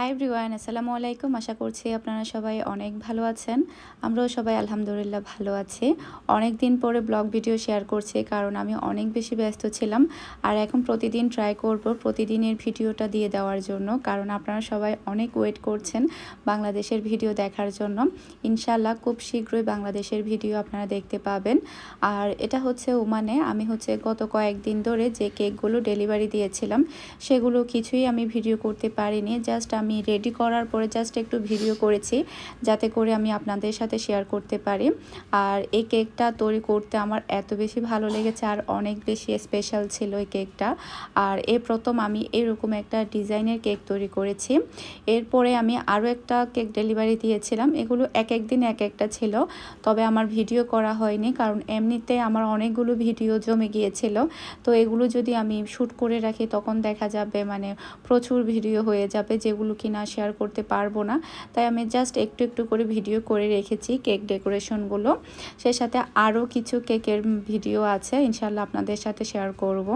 Hi everyone আসসালামু আলাইকুম আশা করছি আপনারা সবাই অনেক ভালো আছেন। আমরাও সবাই আলহামদুলিল্লাহ ভালো আছি। অনেক দিন পরে ব্লগ ভিডিও শেয়ার করছি কারণ আমি অনেক বেশি ব্যস্ত ছিলাম। আর এখন প্রতিদিন ট্রাই করব প্রতিদিনের ভিডিওটা দিয়ে দেওয়ার জন্য। কারণ আপনারা সবাই অনেক ওয়েট করছেন বাংলাদেশের ভিডিও দেখার জন্য। ইনশাল্লাহ খুব শীঘ্রই বাংলাদেশের ভিডিও আপনারা দেখতে পাবেন। আর এটা হচ্ছে ওমানে, আমি হচ্ছে গত কয়েকদিন ধরে যে কেকগুলো ডেলিভারি দিয়েছিলাম, সেগুলো কিছুই আমি ভিডিও করতে পারিনি। জাস্ট আমি রেডি করার পরে জাস্ট একটু ভিডিও করেছি, যাতে করে আমি আপনাদের সাথে শেয়ার করতে পারি। আর এই কেকটা তৈরি করতে আমার এত বেশি ভালো লেগেছে, আর অনেক বেশি স্পেশাল ছিল এই কেকটা আর এ প্রথম আমি এরকম একটা ডিজাইনের কেক তৈরি করেছি। এরপরে আমি আরও একটা কেক ডেলিভারি দিয়েছিলাম, এগুলো এক এক দিন এক একটা ছিল, তবে আমার ভিডিও করা হয়নি, কারণ এমনিতে আমার অনেকগুলো ভিডিও জমে গিয়েছিল। তো এগুলো যদি আমি শ্যুট করে রাখি, তখন দেখা যাবে মানে প্রচুর ভিডিও হয়ে যাবে, যেগুলো কি না শেয়ার করতে পারব না। তাই আমি জাস্ট একটু একটু করে ভিডিও করে রেখেছি কেক ডেকোরেশনগুলো সেই সাথে আরও কিছু কেকের ভিডিও আছে ইনশাল্লাহ আপনাদের সাথে শেয়ার করব।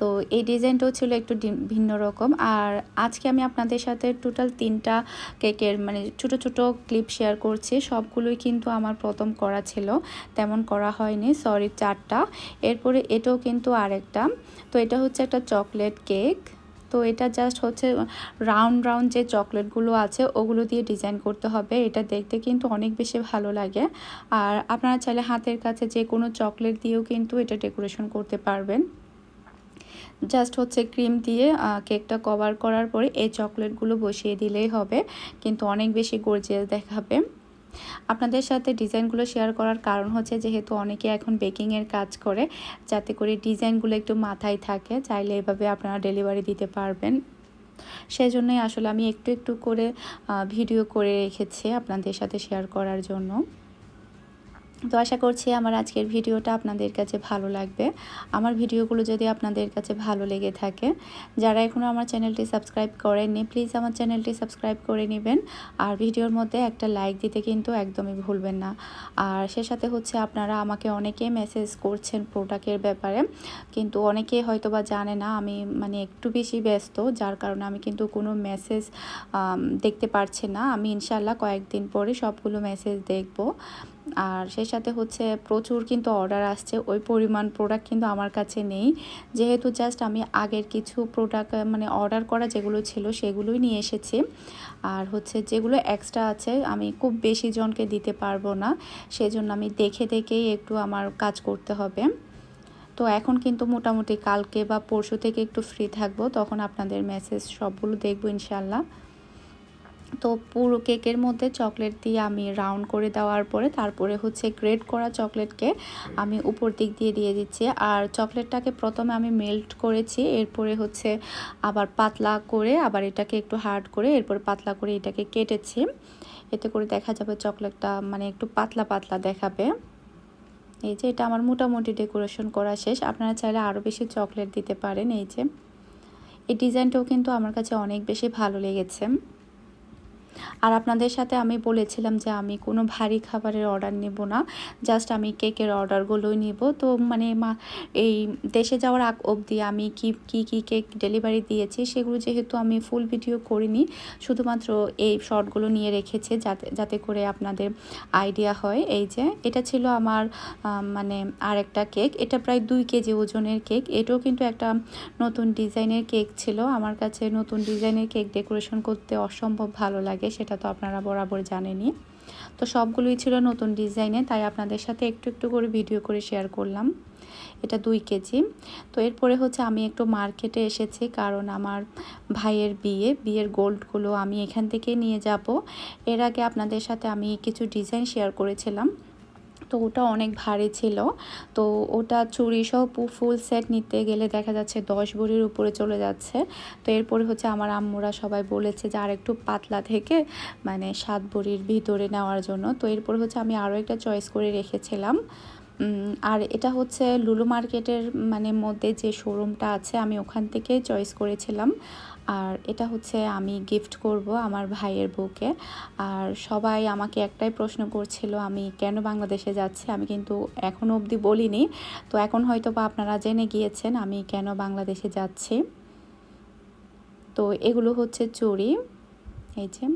তো এই ডিজাইনটাও ছিল একটু ভিন্ন রকম। আর আজকে আমি আপনাদের সাথে টোটাল তিনটা কেকের মানে ছোট ছোট ক্লিপ শেয়ার করছি। সবগুলোই কিন্তু আমার প্রথম করা ছিল, তেমন করা হয়নি সরি চারটা। এরপরে এটাও কিন্তু আরেকটা। তো এটা হচ্ছে একটা চকলেট কেক তো এটা জাস্ট হচ্ছে রাউন্ড রাউন্ড যে চকলেটগুলো আছে, ওগুলো দিয়ে ডিজাইন করতে হবে। এটা দেখতে কিন্তু অনেক বেশি ভালো লাগে। আর আপনারা চাইলে হাতের কাছে যে কোনো চকলেট দিয়েও কিন্তু এটা ডেকোরেশন করতে পারবেন। জাস্ট হচ্ছে ক্রিম দিয়ে কেকটা কভার করার পরে এই চকলেটগুলো বসিয়ে দিলেই হবে। কিন্তু অনেক বেশি গর্জিয়াস দেখাবে। আপনাদের সাথে ডিজাইনগুলো শেয়ার করার কারণ হচ্ছে যেহেতু অনেকে এখন বেকিংয়ের কাজ করে, যাতে করে ডিজাইনগুলো একটু মাথায় থাকে, চাইলে এভাবে আপনারা ডেলিভারি দিতে পারবেন। সেই সেজন্যই আসলে আমি একটু একটু করে ভিডিও করে রেখেছি আপনাদের সাথে শেয়ার করার জন্য। তো আশা করছি আমার আজকের ভিডিওটা আপনাদের কাছে ভালো লাগবে। আমার ভিডিওগুলো যদি আপনাদের কাছে ভালো লেগে থাকে, যারা এখনও আমার চ্যানেলটি সাবস্ক্রাইব করেননি, প্লিজ আমার চ্যানেলটি সাবস্ক্রাইব করে নেবেন। আর ভিডিওর মধ্যে একটা লাইক দিতে কিন্তু একদমই ভুলবেন না। আর সে সাথে হচ্ছে আপনারা আমাকে অনেকে মেসেজ করছেন প্রোডাক্টের ব্যাপারে, কিন্তু অনেকে হয়তো বা জানে না আমি মানে একটু বেশি ব্যস্ত, যার কারণে আমি কিন্তু কোনো মেসেজ দেখতে পারছি না। আমি ইনশাল্লাহ কয়েকদিন পরে সবগুলো মেসেজ দেখব। আর সেই সাথে হচ্ছে প্রচুর কিন্তু অর্ডার আসছে। ওই পরিমাণ প্রোডাক্ট কিন্তু আমার কাছে নেই। যেহেতু জাস্ট আমি আগের কিছু প্রোডাক্ট মানে অর্ডার করা যেগুলো ছিল সেগুলোই নিয়ে এসেছি। আর হচ্ছে যেগুলো এক্সট্রা আছে, আমি খুব বেশি জনকে দিতে পারব না। সেজন্য আমি দেখে দেখেই একটু আমার কাজ করতে হবে। তো এখন কিন্তু মোটামুটি কালকে বা পরশু থেকে একটু ফ্রি থাকব। তখন আপনাদের মেসেজ সবগুলো দেখব ইনশাল্লাহ তো পুরো কেকের মধ্যে চকলেট দিয়ে আমি রাউন্ড করে দেওয়ার পরে তারপরে হচ্ছে গ্রেড করা চকলেটকে আমি উপর দিক দিয়ে দিয়ে দিচ্ছি। আর চকলেটটাকে প্রথমে আমি মেল্ট করেছি, এরপরে হচ্ছে আবার পাতলা করে আবার এটাকে একটু হার্ড করে এরপর পাতলা করে এটাকে কেটেছি। এতে করে দেখা যাবে চকলেটটা মানে একটু পাতলা পাতলা দেখাবে। এই যে এটা আমার মোটামুটি ডেকোরেশন করা শেষ। আপনারা চাইলে আরও বেশি চকলেট দিতে পারেন, এই যে। এই ডিজাইনটাও কিন্তু আমার কাছে অনেক বেশি ভালো লেগেছে। আর আপনাদের সাথে আমি বলেছিলাম যে আমি কোনো ভারী খাবারের অর্ডার নেব না জাস্ট আমি কেকের অর্ডারগুলোই নিব। তো মানে মা, এই দেশে যাওয়ার আগ অবধি আমি কি কি কি কেক ডেলিভারি দিয়েছি সেগুলো যেহেতু আমি ফুল ভিডিও করিনি, শুধুমাত্র এই শর্টগুলো নিয়ে রেখেছি যাতে যাতে করে আপনাদের আইডিয়া হয়। এই যে, এটা ছিল আমার মানে আর একটা কেক এটা প্রায় দুই কেজি ওজনের কেক এটাও কিন্তু একটা নতুন ডিজাইনের কেক ছিল। আমার কাছে নতুন ডিজাইনের কেক ডেকোরেশন করতে অসম্ভব ভালো লাগে। থাকে, সেটা তো আপনারা বরাবর জানেনই। তো সবগুলোই ছিল নতুন ডিজাইনে, তাই আপনাদের সাথে একটু একটু করে ভিডিও করে শেয়ার করলাম। এটা দুই কেজি। তো এরপরে হচ্ছে আমি একটু মার্কেটে এসেছি, কারণ আমার ভাইয়ের বিয়ে, বিয়ের গোল্ডগুলো আমি এখান থেকে নিয়ে যাব। এর আগে আপনাদের সাথে আমি কিছু ডিজাইন শেয়ার করেছিলাম। তো ওটা অনেক ভারী ছিল। তো ওটা চুরি সহ ফুল সেট নিতে গেলে দেখা যাচ্ছে দশ বড়ির উপরে চলে যাচ্ছে। তো এরপরে হচ্ছে আমার আম্মুরা সবাই বলেছে যে আর একটু পাতলা থেকে মানে সাত বড়ির ভিতরে নেওয়ার জন্য। তো এরপরে হচ্ছে আমি আরও একটা চয়েস করে রেখেছিলাম। আর এটা হচ্ছে লুলু মার্কেটের মানে মধ্যে যে শোরুমটা আছে, আমি ওখান থেকে চয়েস করেছিলাম। আর এটা হচ্ছে আমি গিফট করব আমার ভাইয়ের বউকে। আর সবাই আমাকে একটাই প্রশ্ন করছিল, আমি কেন বাংলাদেশে যাচ্ছি? আমি কিন্তু এখনও অবধি বলিনি। তো এখন হয়তো বা আপনারা জেনে গিয়েছেন আমি কেন বাংলাদেশে যাচ্ছি। তো এগুলো হচ্ছে চুড়ি এই যে।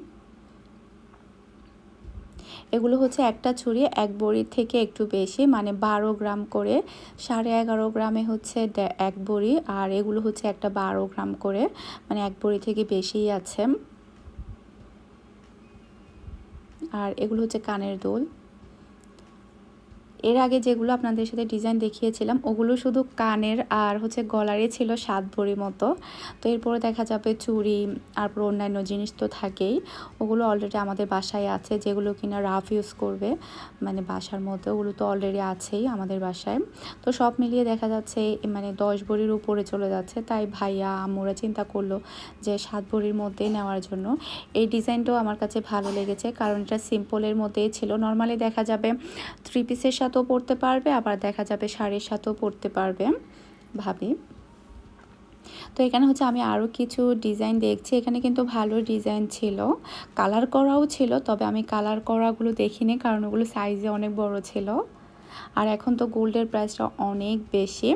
এগুলো হচ্ছে একটা ছুরি, এক বড়ির থেকে একটু বেশি মানে বারো গ্রাম করে, সাড়ে এগারো গ্রামে হচ্ছে এক বড়ি, আর এগুলো হচ্ছে একটা বারো গ্রাম করে মানে এক বড়ি থেকে বেশিই আছে। আর এগুলো হচ্ছে কানের দোল। এর আগে যেগুলো আপনাদের সাথে ডিজাইন দেখিয়েছিলাম, ওগুলো শুধু কানের আর হচ্ছে গলারই ছিল সাত ভরি মতো। তো এরপরে দেখা যাবে চুড়ি আর অন্যান্য জিনিস তো থাকেই। ওগুলো অলরেডি আমাদের বাসায় আছে, যেগুলো কিনা রাফ ইউজ করবে। মানে বাসার মধ্যে ওগুলো তো অলরেডি আছেই আমাদের বাসায়। তো সব মিলিয়ে দেখা যাচ্ছে মানে দশ ভরির উপরে চলে যাচ্ছে। তাই ভাইয়া আমরা চিন্তা করল যে সাত ভরির মধ্যে নেওয়ার জন্য। এই ডিজাইনটাও আমার কাছে ভালো লেগেছে, কারণ এটা সিম্পলের মধ্যেই ছিল। নর্মালি দেখা যাবে থ্রি পিসের সাথে সাথেও পড়তে পারবে, আবার দেখা যাবে শাড়ির সাথেও পড়তে পারবে, ভাবি। তো এখানে হচ্ছে আমি আরও কিছু ডিজাইন দেখছি। এখানে কিন্তু ভালো ডিজাইন ছিল। কালার করাও ছিল, তবে আমি কালার করাগুলো দেখিনি, কারণ ওগুলো সাইজে অনেক বড় ছিল। আর এখন তো গোল্ডের প্রাইসটা অনেক বেশি।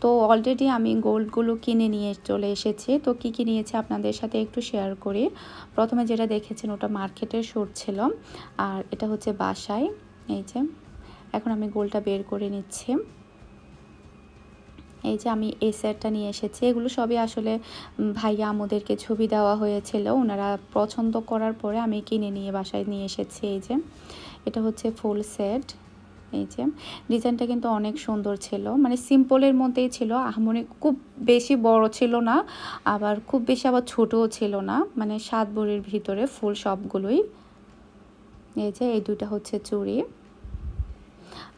তো অলরেডি আমি গোল্ডগুলো কিনে নিয়ে চলে এসেছি। তো কী কী নিয়েছি আপনাদের সাথে একটু শেয়ার করি। প্রথমে যেটা দেখেছেন, ওটা মার্কেটের শোট ছিল। আর এটা হচ্ছে বাসায়, এই যে। এখন আমি গোলটা বের করে নিচ্ছি। এই যে আমি এই সেটটা নিয়ে এসেছি, এগুলো সবই আসলে ভাইয়া আমাদেরকে ছবি দেওয়া হয়েছিল, ওনারা পছন্দ করার পরে আমি কিনে নিয়ে বাসায় নিয়ে এসেছি এই যে। এটা হচ্ছে ফুল সেট, এই যে। ডিজাইনটা কিন্তু অনেক সুন্দর ছিল মানে সিম্পলের মধ্যেই ছিল আহমনি খুব বেশি বড় ছিল না, আবার খুব বেশি আবার ছোটও ছিল না মানে সাত বড়ির ভিতরে ফুল সবগুলোই। এই যে, এই দুটা হচ্ছে চুড়ি।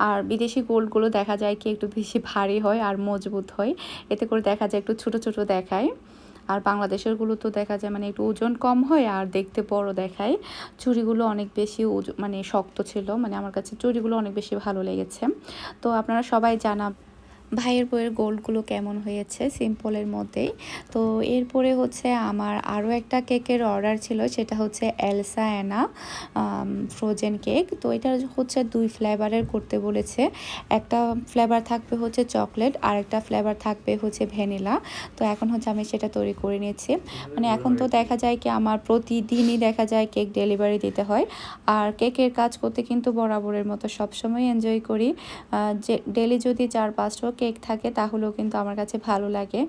আর বিদেশি গোল্ডগুলো দেখা যায় কি একটু বেশি ভারী হয় আর মজবুত হয়। এতে করে দেখা যায় একটু ছোট ছোট দেখায়। আর বাংলাদেশেরগুলো তো দেখা যায় মানে একটু ওজন কম হয় আর দেখতে বড় দেখায়। চুরিগুলো অনেক বেশি মানে শক্ত ছিল। মানে আমার কাছে চুরিগুলো অনেক বেশি ভালো লেগেছে। তো আপনারা সবাই জানা ভাইয়ের বইয়ের গোল্ডগুলো কেমন হয়েছে সিম্পলের মধ্যেই। তো এরপরে হচ্ছে আমার আরও একটা কেকের অর্ডার ছিল, সেটা হচ্ছে এলসা অ্যানা ফ্রোজেন কেক তো এটা হচ্ছে দুই ফ্লেভারের করতে বলেছে। একটা ফ্লেভার থাকবে হচ্ছে চকলেট আর একটা ফ্লেভার থাকবে হচ্ছে ভ্যানিলা তো এখন হচ্ছে আমি সেটা তৈরি করে নিয়েছি। মানে এখন তো দেখা যায় কি আমার প্রতিদিনই দেখা যায় কেক ডেলিভারি দিতে হয়। আর কেকের কাজ করতে কিন্তু বরাবরের মতো সবসময় এনজয় করি। যে ডেলি যদি চার পাঁচটা কেক থাকে, তাহলেও কিন্তু আমার কাছে ভালো লাগে।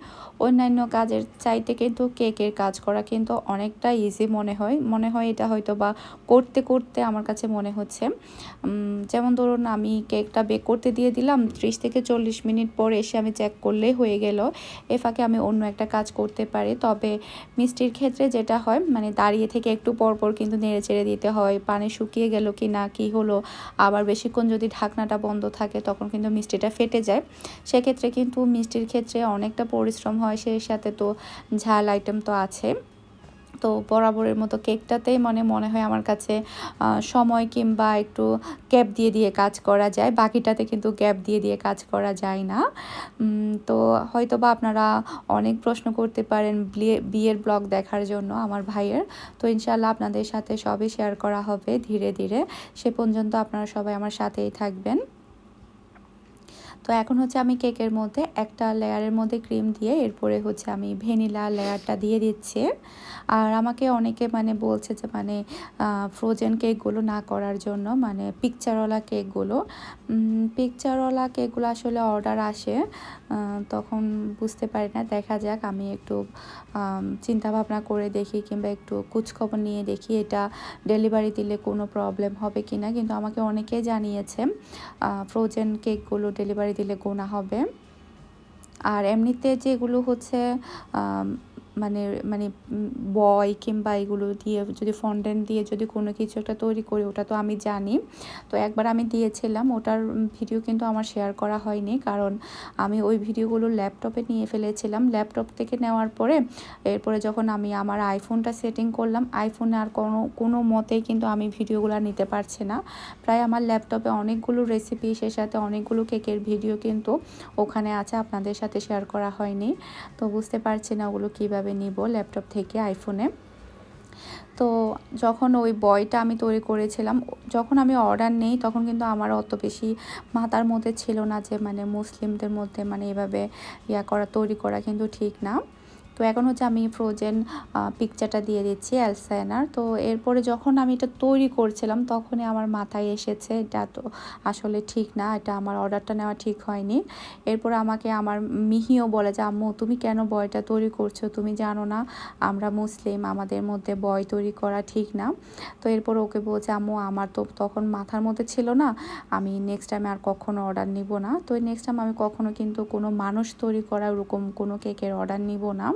অন্যান্য কাজের চাইতে কিন্তু কেকের কাজ করা কিন্তু অনেকটা ইজি মনে হয়। মনে হয় এটা হয়তো বা করতে করতে আমার কাছে মনে হচ্ছে। যেমন ধরুন আমি কেকটা বেক করতে দিয়ে দিলাম, ত্রিশ থেকে চল্লিশ মিনিট পর এসে আমি চেক করলেই হয়ে গেল। এ ফাঁকে আমি অন্য একটা কাজ করতে পারি। তবে মিষ্টির ক্ষেত্রে যেটা হয় মানে দাঁড়িয়ে থেকে একটু পরপর কিন্তু নেড়ে চেড়ে দিতে হয়, পানি শুকিয়ে গেল কি না কি হলো, আবার বেশিক্ষণ যদি ঢাকনাটা বন্ধ থাকে, তখন কিন্তু মিষ্টিটা ফেটে যায়। সেক্ষেত্রে কিন্তু মিষ্টির ক্ষেত্রে অনেকটা পরিশ্রম হয় সেই সাথে তো ঝাল আইটেম তো আছে। তো বরাবরের মতো কেকটাতেই মানে মনে হয় আমার কাছে সময় কিংবা একটু গ্যাপ দিয়ে দিয়ে কাজ করা যায়। বাকিটাতে কিন্তু গ্যাপ দিয়ে দিয়ে কাজ করা যায় না। তো হয়তো বা আপনারা অনেক প্রশ্ন করতে পারেন বিয়ের ব্লগ দেখার জন্য আমার ভাইয়ের। তো ইনশাল্লাহ আপনাদের সাথে সবই শেয়ার করা হবে ধীরে ধীরে। সে পর্যন্ত আপনারা সবাই আমার সাথেই থাকবেন। তো এখন হচ্ছে আমি কেকের মধ্যে একটা লেয়ারের মধ্যে ক্রিম দিয়ে এরপরে হচ্ছে আমি ভ্যানিলা লেয়ারটা দিয়ে দিচ্ছি। আর আমাকে অনেকে মানে বলছে যে মানে ফ্রোজেন কেকগুলো না করার জন্য মানে পিকচারওয়ালা কেকগুলো। পিকচারওয়ালা কেকগুলো আসলে অর্ডার আসে তখন বুঝতে পারি না। দেখা যাক, আমি একটু চিন্তা ভাবনা করে দেখি কিংবা একটু কুচখবর নিয়ে দেখি এটা ডেলিভারি দিলে কোনো প্রবলেম হবে কি না কিন্তু আমাকে অনেকেই জানিয়েছে ফ্রোজেন কেকগুলো ডেলিভারি দিলে গোনা হবে। আর এমনিতে যেগুলো হচ্ছে মানে মানে বয় কিংবা এগুলো দিয়ে যদি ফন্ডেন্ট দিয়ে যদি কোনো কিছু একটা তৈরি করি, ওটা তো আমি জানি। তো একবার আমি দিয়েছিলাম, ওটার ভিডিও কিন্তু আমার শেয়ার করা হয়নি। কারণ আমি ওই ভিডিওগুলো ল্যাপটপে নিয়ে ফেলেছিলাম। ল্যাপটপ থেকে নেওয়ার পরে, এরপরে যখন আমি আমার আইফোনটা সেটিং করলাম আইফোনে আর কোনো কোনো মতেই কিন্তু আমি ভিডিওগুলো নিতে পারছি না। প্রায় আমার ল্যাপটপে অনেকগুলো রেসিপি সে সাথে অনেকগুলো কেকের ভিডিও কিন্তু ওখানে আছে, আপনাদের সাথে শেয়ার করা হয়নি। তো বুঝতে পারছি না ওগুলো কীভাবে কীভাবে নিব ল্যাপটপ থেকে আইফোনে। তো যখন ওই বয়টা আমি তৈরি করেছিলাম, যখন আমি অর্ডার নেই, তখন কিন্তু আমার অত বেশি মাথার মধ্যে ছিল না যে মানে মুসলিমদের মধ্যে মানে এভাবে ইয়া করা, তৈরি করা কিন্তু ঠিক না। তো এখন হচ্ছে আমি ফ্রোজেন পিকচারটা দিয়ে দিচ্ছি অ্যালসায়নার তো এরপরে যখন আমি এটা তৈরি করছিলাম, তখনই আমার মাথায় এসেছে, এটা তো আসলে ঠিক না, এটা আমার অর্ডারটা নেওয়া ঠিক হয়নি। এরপর আমাকে আমার মিহিও বলে যে, আম্মু, তুমি কেন বয়টা তৈরি করছ? তুমি জানো না, আমরা মুসলিম, আমাদের মধ্যে বয় তৈরি করা ঠিক না। তো এরপর ওকে বলছে, আম্মু, আমার তো তখন মাথার মধ্যে ছিল না, আমি নেক্সট টাইমে আর কখনো অর্ডার নিব না। তো নেক্সট টাইম আমি কখনো কিন্তু কোনো মানুষ তৈরি করা, ওরকম কোনো কেকের অর্ডার নিব না।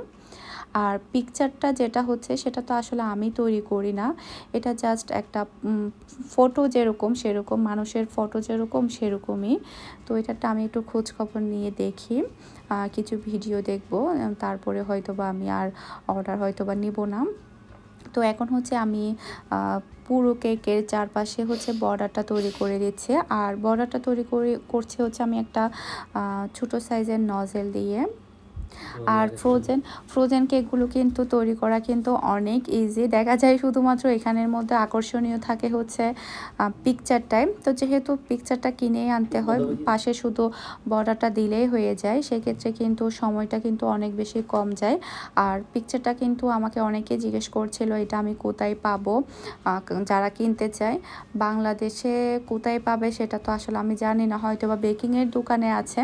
আর পিকচারটা যেটা হচ্ছে, সেটা তো আসলে আমি তৈরি করি না। এটা জাস্ট একটা ফটো যেরকম, সেরকম, মানুষের ফটো যেরকম, সেরকমই। তো এটাটা আমি একটু খোঁজ খবর নিয়ে দেখি কিছু ভিডিও দেখব তারপরে হয়তো বা আমি আর অর্ডার হয়তো বা নিব না। তো এখন হচ্ছে আমি পুরো কেকের চারপাশে হচ্ছে বর্ডারটা তৈরি করে দিচ্ছে। আর বর্ডারটা তৈরি করে, করছে হচ্ছে আমি একটা ছোট সাইজের নজেল দিয়ে। আর ফ্রোজেন ফ্রোজেন কেকগুলো কিন্তু তৈরি করা কিন্তু অনেক ইজি দেখা যায় শুধুমাত্র এখানের মধ্যে আকর্ষণীয় থাকে হচ্ছে পিকচারটাই তো যেহেতু পিকচারটা কিনেই আনতে হয় পাশে শুধু বর্ডারটা দিলেই হয়ে যায় সেক্ষেত্রে কিন্তু সময়টা কিন্তু অনেক বেশি কম যায়। আর পিকচারটা কিন্তু আমাকে অনেকে জিজ্ঞেস করছিল এটা আমি কোথায় পাবো? যারা কিনতে চায় বাংলাদেশে কোথায় পাবে সেটা তো আসলে আমি জানি না। হয়তো বা বেকিংয়ের দোকানে আছে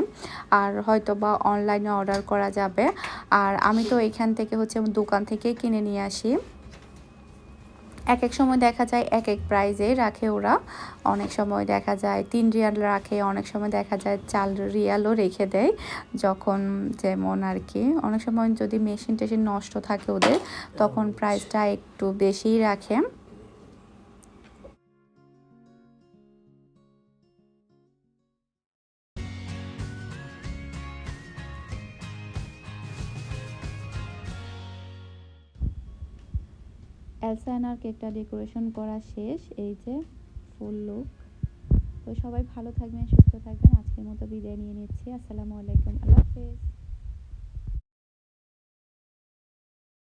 আর হয়তো বা অনলাইনে অর্ডার করা যাবে। আর আমি তো এখান থেকে হচ্ছে দোকান থেকে কিনে নিয়ে আসি। এক এক সময় দেখা যায় এক এক প্রাইজে রাখে ওরা। অনেক সময় দেখা যায় তিন রিয়াল রাখে, অনেক সময় দেখা যায় চাল রিয়ালও রেখে দেয়। যখন যেমন আর কি, অনেক সময় যদি মেশিন টেশিন নষ্ট থাকে ওদের, তখন প্রাইসটা একটু বেশিই রাখে। এলসানার কেকটা ডেকোরেশন করা শেষ, এই যে ফুল লুক। তো সবাই ভালো থাকবেন, সুস্থ থাকবেন। আজকের মতো বিদায় নিয়ে নিচ্ছি। আসসালামু আলাইকুম। আল্লাহ হাফেজ।